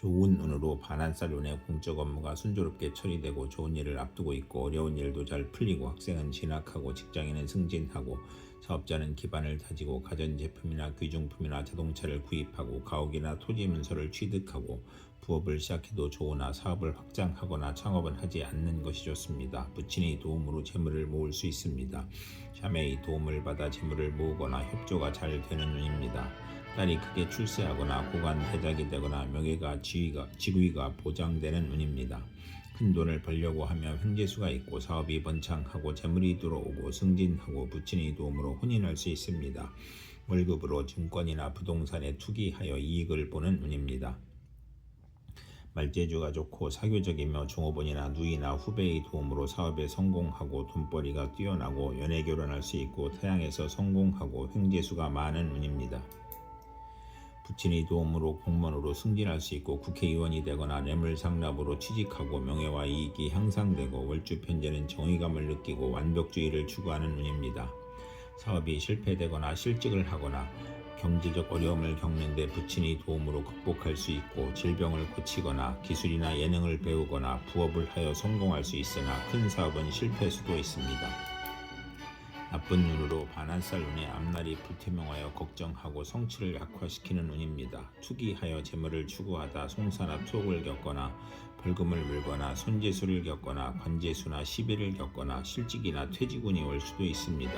좋은 운으로 반환살운의 공적 업무가 순조롭게 처리되고 좋은 일을 앞두고 있고 어려운 일도 잘 풀리고 학생은 진학하고 직장인은 승진하고 사업자는 기반을 다지고 가전제품이나 귀중품이나 자동차를 구입하고 가옥이나 토지 문서를 취득하고 부업을 시작해도 좋으나 사업을 확장하거나 창업은 하지 않는 것이 좋습니다. 부친의 도움으로 재물을 모을 수 있습니다. 자매의 도움을 받아 재물을 모으거나 협조가 잘 되는 운입니다. 딸이 크게 출세하거나 고관 대작이 되거나 명예가 지위가 직위가 보장되는 운입니다. 큰 돈을 벌려고 하면 횡재수가 있고 사업이 번창하고 재물이 들어오고 승진하고 부친의 도움으로 혼인할 수 있습니다. 월급으로 증권이나 부동산에 투기하여 이익을 보는 운입니다. 말재주가 좋고 사교적이며 종업원이나 누이나 후배의 도움으로 사업에 성공하고 돈벌이가 뛰어나고 연애 결혼할 수 있고 태양에서 성공하고 횡재수가 많은 운입니다. 부친의 도움으로 공무원으로 승진할 수 있고 국회의원이 되거나 뇌물 상납으로 취직하고 명예와 이익이 향상되고 월주 편제는 정의감을 느끼고 완벽주의를 추구하는 운입니다. 사업이 실패되거나 실직을 하거나 경제적 어려움을 겪는데 부친의 도움으로 극복할 수 있고 질병을 고치거나 기술이나 예능을 배우거나 부업을 하여 성공할 수 있으나 큰 사업은 실패할 수도 있습니다. 나쁜 눈으로 반한살 눈에 앞날이 불투명하여 걱정하고 성취를 약화시키는 운입니다. 투기하여 재물을 추구하다 송사나 투옥을 겪거나 벌금을 물거나 손재수를 겪거나 관재수나 시비를 겪거나 실직이나 퇴직운이 올 수도 있습니다.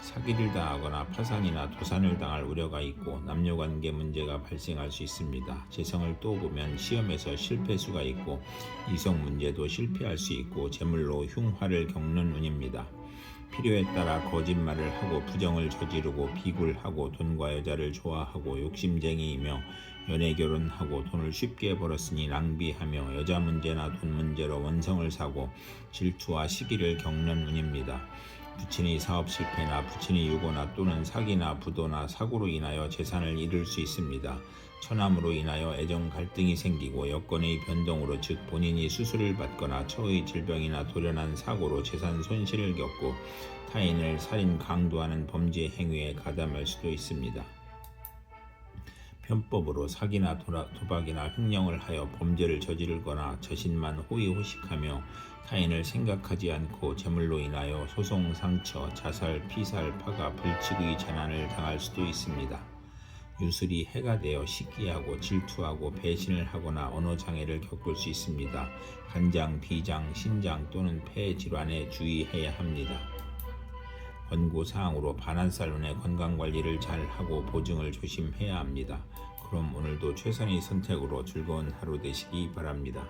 사기를 당하거나 파산이나 도산을 당할 우려가 있고 남녀관계 문제가 발생할 수 있습니다. 재성을 또 보면 시험에서 실패수가 있고 이성 문제도 실패할 수 있고 재물로 흉화를 겪는 운입니다. 필요에 따라 거짓말을 하고 부정을 저지르고 비굴하고 돈과 여자를 좋아하고 욕심쟁이이며 연애 결혼하고 돈을 쉽게 벌었으니 낭비하며 여자 문제나 돈 문제로 원성을 사고 질투와 시기를 겪는 운입니다. 부친의 사업 실패나 부친의 유고나 또는 사기나 부도나 사고로 인하여 재산을 잃을 수 있습니다. 처남으로 인하여 애정 갈등이 생기고 여건의 변동으로 즉 본인이 수술을 받거나 처의 질병이나 돌연한 사고로 재산 손실을 겪고 타인을 살인 강도하는 범죄 행위에 가담할 수도 있습니다. 편법으로 사기나 도라, 도박이나 횡령을 하여 범죄를 저지르거나 자신만 호의호식하며 타인을 생각하지 않고 재물로 인하여 소송, 상처, 자살, 피살, 파가, 불칙의 재난을 당할 수도 있습니다. 유술이 해가 되어 시기하고 질투하고 배신을 하거나 언어 장애를 겪을 수 있습니다. 간장, 비장, 신장 또는 폐 질환에 주의해야 합니다. 권고 사항으로 반환살론의 건강 관리를 잘 하고 보증을 조심해야 합니다. 그럼 오늘도 최선의 선택으로 즐거운 하루 되시기 바랍니다.